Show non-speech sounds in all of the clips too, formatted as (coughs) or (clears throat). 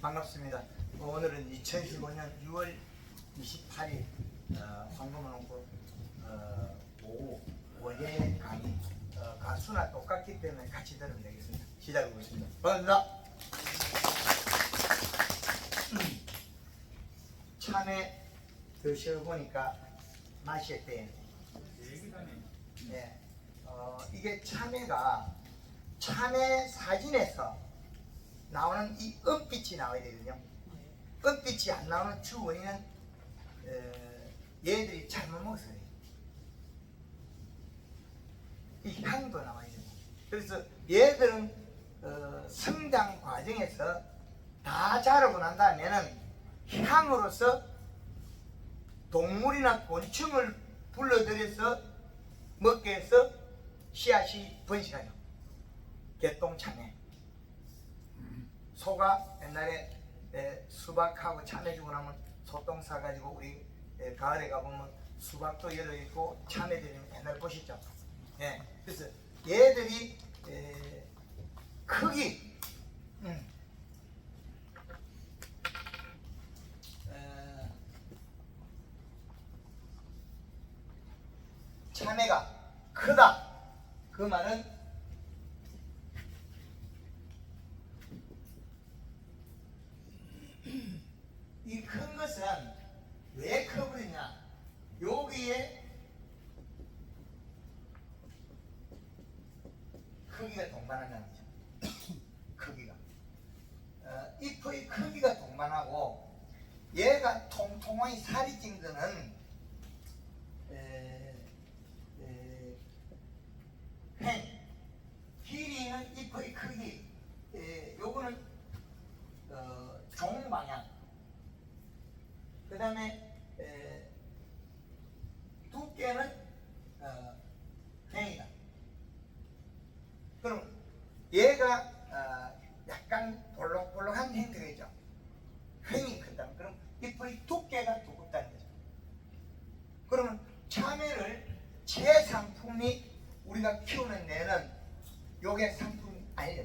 반갑습니다. 오늘은 2015년 6월 28일 어, 황금원고 어, 오후 월요일 강의 어, 가수나 똑같기 때문에 같이 들으면 되겠습니다. 시작해 보겠습니다. 반갑습니다. (clears throat) 참외 드셔보니까 맛이 어때요? 네. 어, 이게 참외가 참외 사진에서 나오는 이 은빛이 나와야 되거든요. 은빛이 안 나오는 주 원인은 어, 얘들이 잘못 먹어서 그래요. 이 향도 나와야 되고. 그래서 얘들은 어, 성장 과정에서 다 자라고 난 다음에는 향으로서 동물이나 곤충을 불러들여서 먹게 해서 씨앗이 번식하죠. 개똥참외. 소가 옛날에 에, 수박하고 참외 주고 나면 소똥 싸가지고 우리 에, 가을에 가보면 수박도 열어 있고 참외들이 옛날 보셨죠? 예. 그래서 얘들이 에, 크기 음. 에, 참외가 크다 그 말은 이 큰 것은 왜 커버리냐? 여기에 크기가 동반한다는 거죠. (coughs) 크기가. 어, 잎의 크기가 동반하고 얘가 통통하게 살이 찐 거는 에, 에, 행, 길이는 잎의 크기, 에, 요거는 어, 종 방향. 그 다음에 두께는 어, 팽이다. 그럼 얘가 어, 약간 볼록볼록한 형태겠죠. 횡이 크다. 그럼 잎의 두께가 두껍다는 거죠. 그러면 참외를 제 상품이 우리가 키우는 데는 요게 상품이 아니에요.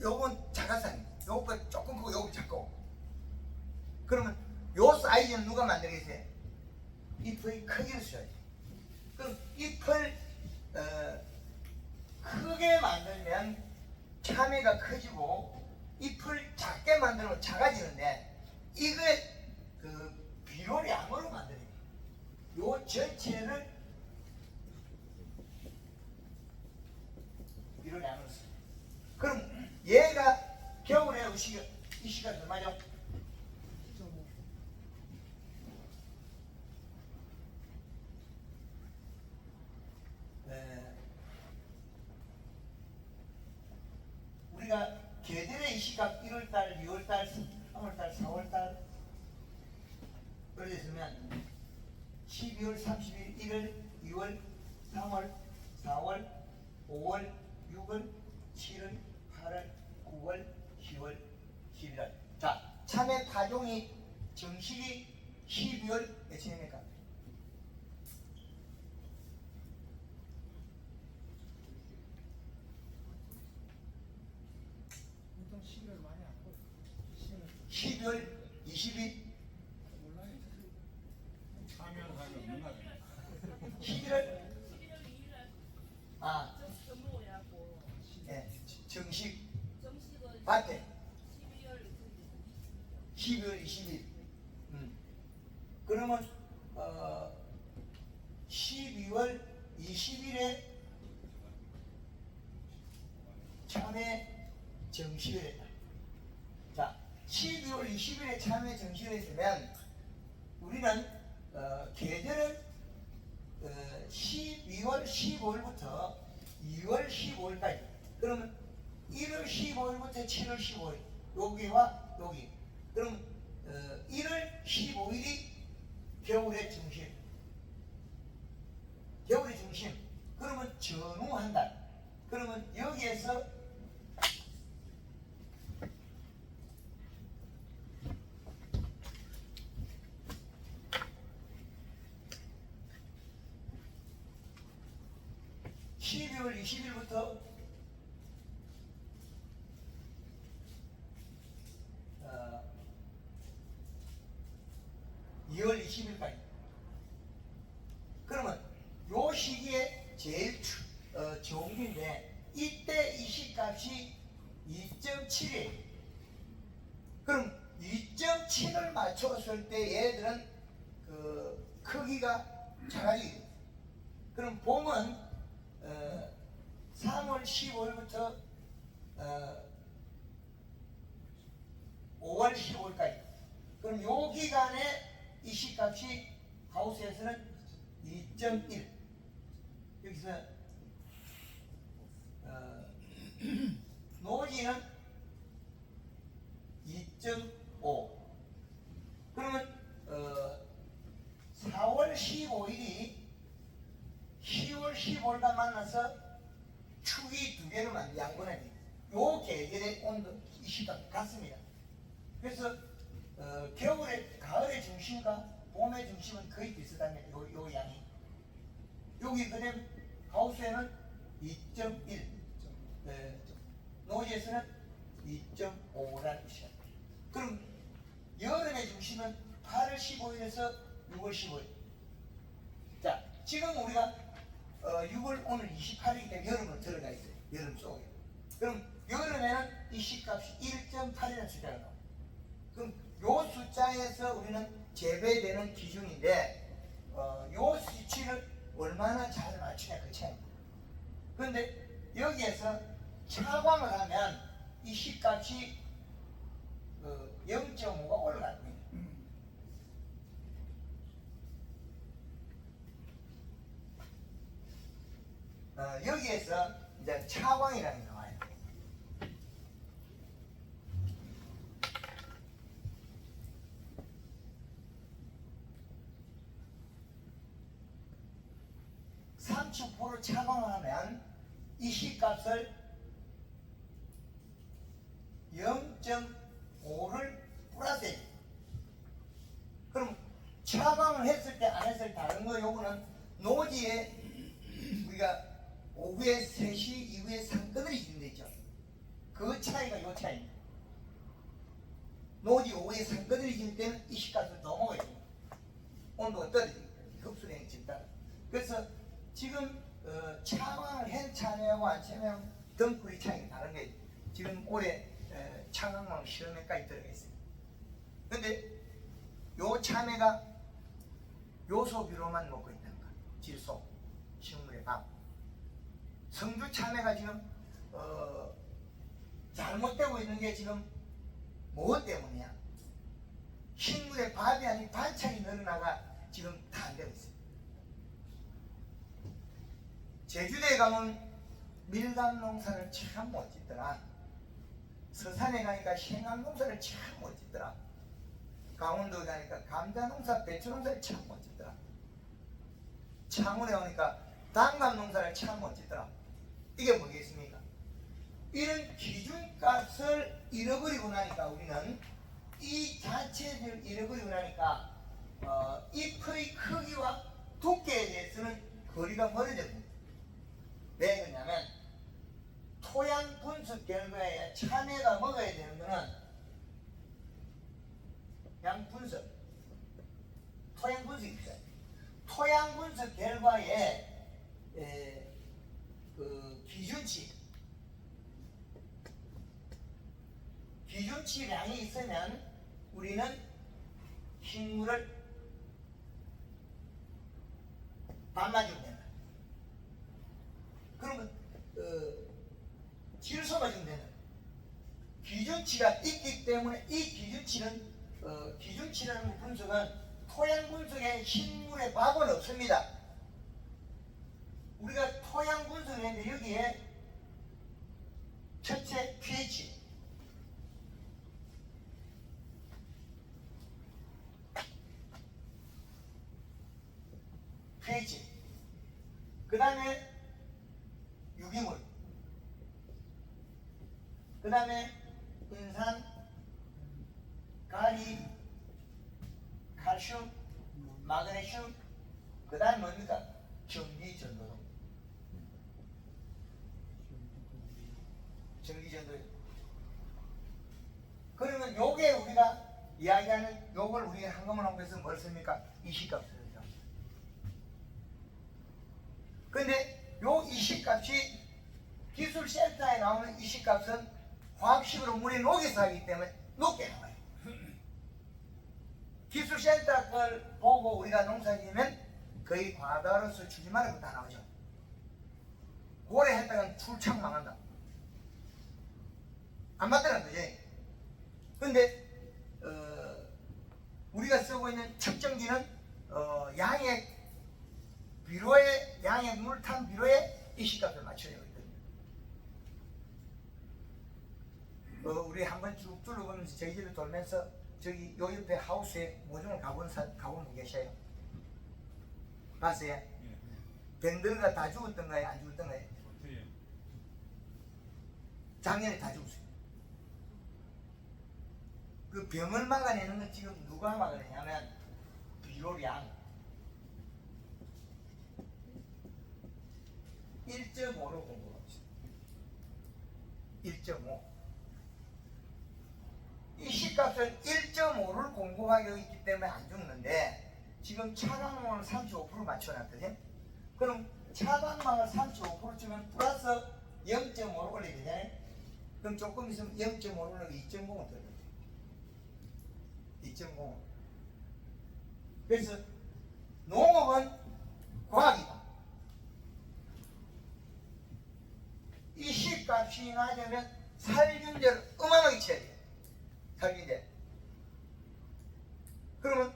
요건 자가산이 요거 조금 크고 요거 작고 그러면 요 사이즈는 누가 만들겠어요? 잎의 크기를 써야지 그럼 잎을 어, 크게 만들면 참외가 커지고 잎을 작게 만들면 작아지는데 이게 그 비료량으로 거예요 요 전체를 비료량으로 써요 그럼 얘가 겨울에 이 시간, 이 시간 얼마죠? 네. 우리가 계절의 이 시각 1월달, 2월달, 3월달, 4월달 그랬으면 12월 30일, 1월, 2월, 3월, 4월, 5월, 6월, 7월, 8월, 9월, 10월, 11월. 자, 참외 파종이 정식이 12월 며칠입니까? 보통 12월 많이 안 보여. 12월 12월 20일, 몰라요. 참여를 하면 없는 거 같아요. 11월 아, 전부 해갖고 예, 정식 정식은 밭에 12월 12월 20일. 음. 그러면 어, 12월 20일에 참외 정식을 했다. 자, 12월 20일에 참외 정식을 했으면 우리는 어, 계절은 어, 12월 15일부터 2월 15일까지. 그러면 1월 15일부터 7월 15일 여기와 여기. 그럼 어, 1월 15일이 겨울의 중심. 겨울의 중심. 그러면 전후 한 달. 그러면 여기에서 12월 20일부터 어, 아, 2월 20일까지. 그러면 요 시기에 제일 어, 좋은 게인데 이때 이 시값이 2.7이에요. 그럼 2.7을 맞췄을 때 얘들은 그 크기가 작아지게 15일부터 어, 5월 15일까지. 그럼 요 기간에 이 시값이 하우스에서는 2.1. 여기서 어, (clears throat) 노지는 2.5. 그러면 어, 4월 15일이 10월 15일과 만나서 축이 두 개를 만든 양분하니 요 계절의 온도 이 시각 같습니다. 그래서 어, 겨울에 가을의 중심과 봄의 중심은 거의 비슷합니다. 요, 요 양이 여기 그다음 하우스에는 2.1, 네, 노지에서는 2.5라는 뜻이야. 그럼 여름의 중심은 8월 15일에서 6월 15일. 자, 지금 우리가 어, 6월 오늘 28일이기 때문에 여름으로 들어가 있어요. 여름 속에. 그럼 여름에는 이 시값이 1.8이라는 숫자가 나와요. 그럼 요 숫자에서 우리는 재배되는 기준인데 어, 요 수치를 얼마나 잘 맞추냐 그 차이입니다. 그런데 여기에서 차광을 하면 이 시값이 그 0.5가 올라갑니다. 어, 여기에서 이제 차광이라는 삼축포를 차광하면 이 시값을 0.5를 플러스해. 그럼 차광을 했을 때 안 했을 때 다른 거 요거는 노지에 우리가 오후에 3시 이후에 주면 되죠. 그 차이가 요 차이입니다. 노지 오후에 상권을 주는 때는 이 시값을 됩니다. 온도가 떨어집니다. 흡수량이 증가. 그래서 지금 어, 차광을 한 참외하고 안 덩굴이 차이가 다른 게 지금 올해 에, 차광망 실험에까지 들어가 있어요. 근데 요 참외가 요소비로만 먹고 있다는 거. 질소, 식물의 밥. 성주 참외가 지금 어, 잘못되고 있는 게 지금 뭐 때문이야? 식물의 밥이 아닌 반찬이 늘어나가 지금 다 안 되고 있어요. 제주도에 가면 밀감 농사를 참 멋지더라. 서산에 가니까 생강 농사를 참 멋지더라. 강원도 가니까 감자 농사, 배추 농사를 참 멋지더라. 창원에 오니까 단감 농사를 참 멋지더라. 이게 뭐겠습니까? 이런 기준값을 잃어버리고 나니까 우리는 이 자체를 잃어버리고 나니까 어, 잎의 크기와 두께에 대해서는 거리가 멀어집니다. 왜 그러냐면 토양 분석 결과에 참외가 먹어야 되는 거는 양 분석, 토양 분석입니다. 토양 분석 결과에 에, 그 기준치, 기준치량이 있으면 우리는 식물을 반만 주면 된다. 그러면 어, 질소가 좀 되는 기준치가 있기 때문에 이 기준치는 어, 기준치라는 분석은 토양 분석에 식물의 밥은 없습니다. 우리가 토양 분석을 했는데 여기에 첫째 pH pH 그 다음에 유기물 그 다음에 인산 가리 칼슘 마그네슘 그 다음에 뭡니까 전기 전도등 전기 전도 그러면 요게 우리가 이야기하는 요걸 우리가 한꺼번에 하고 해서 뭘 씁니까? 이식값을 쓰죠. 근데 요 이식값이 기술센터에 나오는 이식값은 화학식으로 물에 녹여서 하기 때문에 높게 나와요. 기술센터 걸 보고 우리가 농사지면 거의 과다로서 주지 말고 다 나오죠. 오래 했다간 출창 망한다. 안 맞더란 거지. 근데 어, 우리가 쓰고 있는 측정기는 어, 양의 비로에 양의 물탄 비로에 이 식값을 맞춰야 되거든요. 어, 우리 한번 쭉 둘러보면서 저희 집에 돌면서 저기 요 옆에 하우스에 모종을 가본 사 가본 분 계셔요. 봤어요? 예. 병들가 다 죽었던가요? 안 죽었던가요? 작년에 다 죽었어요. 그 병을 막아내는 건 지금 누가 막아내냐면 비료량 1.5로 공부하고 있어요. 1.5. 이 시 값을 1.5를 공급하고 있기 때문에 안 죽는데 지금 차광망을 35% 맞춰놨거든요. 그럼 차광망을 35% 주면 플러스 0.5를 올리게 되잖아요. 그럼 조금 있으면 0.5를 올리고 2.0을 더 2.0. 그래서 농업은 과학이다. 이 시값이 나려면 살균제를 어마어마하게 쳐야 돼요. 살균제. 그러면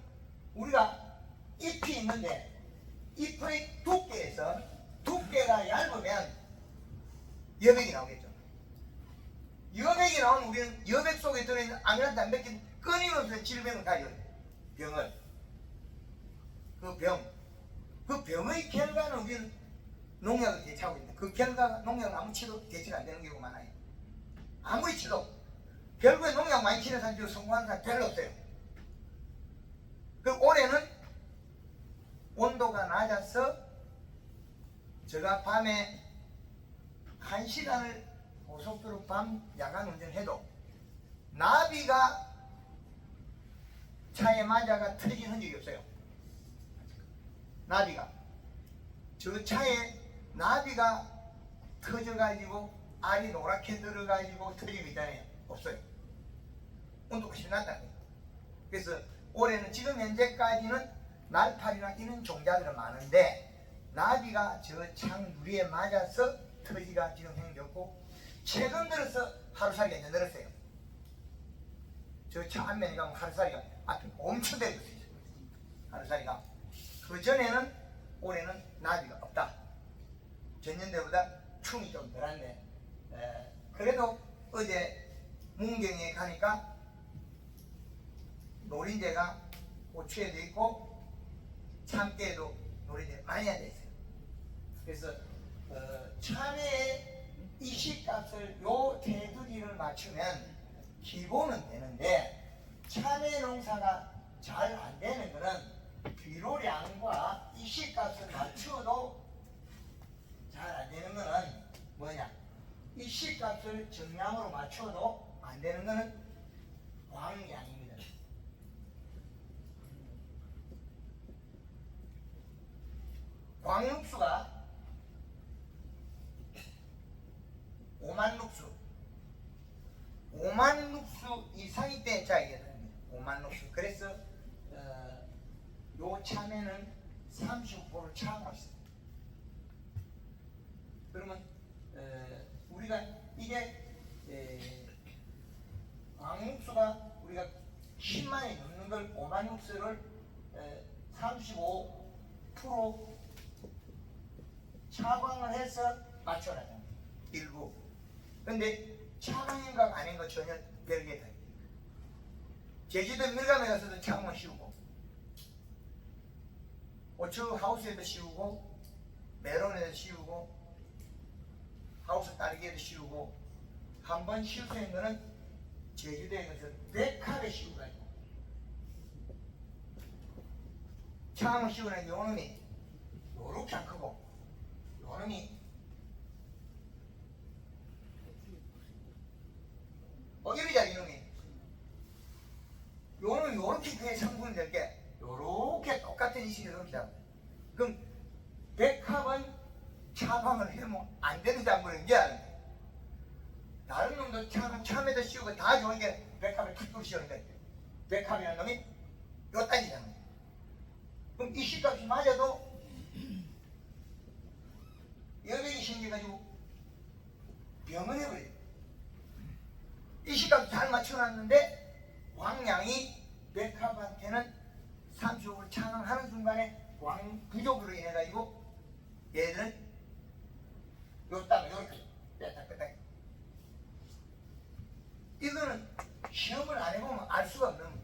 우리가 잎이 있는데 잎의 두께에서 두께가 얇으면 여백이 나오겠죠. 여백이 나오면 우리는 여백 속에 아미란 단백질 끊임없이 질병을 가져요. 병을. 그 병. 그 병의 결과는 우리는 농약을 대체하고 있는데 그 결과가 농약 아무 치도 대체가 안 되는 경우가 많아요. 아무리 치도 결국에 농약 많이 치는 사람 중 성공하는 사람 별로 없어요. 그 올해는 온도가 낮아서 제가 밤에 한 시간을 고속도로 밤 야간 운전해도 나비가 차에 맞아가 터진 흔적이 없어요. 나비가 저 차에 나비가 터져가지고 알이 노랗게 들어가지고 거 있잖아요. 없어요. 온도가 거예요. 그래서 올해는 지금 현재까지는 날파리나 이런 종자들은 많은데 나비가 저창 유리에 맞아서 터지가 지금 생겼고 최근 들어서 하루살이가 이제 늘었어요. 저차 앞면에 가면 하루살이가 앞에 엄청 내리고 있어요. 하루살이가. 그 전에는 올해는 나비가 없다. 전년대보다 충이 좀 덜한데 에, 그래도 어제 문경에 가니까 노린재가 고추에도 있고 참깨에도 노린재 많이 앉아 있어요. 그래서 어, 참외의 이식값을 요 테두리를 맞추면 기본은 되는데 참외 농사가 잘 안 되는 거는 비료량과 이식값을 맞추어도 잘 안 되는 거는 뭐냐? 이식값을 정량으로 맞추어도 안 되는 거는 광량입니다. 광육수가 5만 룩수 5만 룩수 이상이 때 짜게 됩니다 5만 룩수 그래서 어, 요 참외는 35%를 차감했어요 그러면 어, 우리가 이게 에, 광육수가 우리가 10만이 넘는 걸 5만 육수를 35% 차광을 해서 됩니다. 일부. 근데 차광인가 아닌가 전혀 별개 다. 제주도 밀감에 가서도 차광을 씌우고 오추 하우스에도 씌우고 메론에도 씌우고 딸기에도 씌우고 한번 있는 거는 제주도에 가서 백합에 씌우가 있고 차광을 씌우는 요놈이 요렇게 안 크고 요놈이 어 이러자 이놈이 요놈 요렇게 그의 상품이 될게 요렇게 똑같은 이식이 잡아요. 그럼 백합은 차방을 해면 안 되는 작물인 게 아니에요. 다른 놈도 참, 참에도 씌우고 다 좋은 게 백합을 탁 씌우는데 백합이라는 놈이 요 단위잖아요. 그럼 이 시값이 맞아도 여백이 생겨가지고 병을 해버려요. 이 시값 잘 맞춰놨는데 광량이 백합한테는 35를 찬양하는 순간에 광 부족으로 인해가지고 얘들은 요 땅을 이렇게 뺐다 뺐다 이거는 시험을 안 해보면 알 수가 없는 문제예요.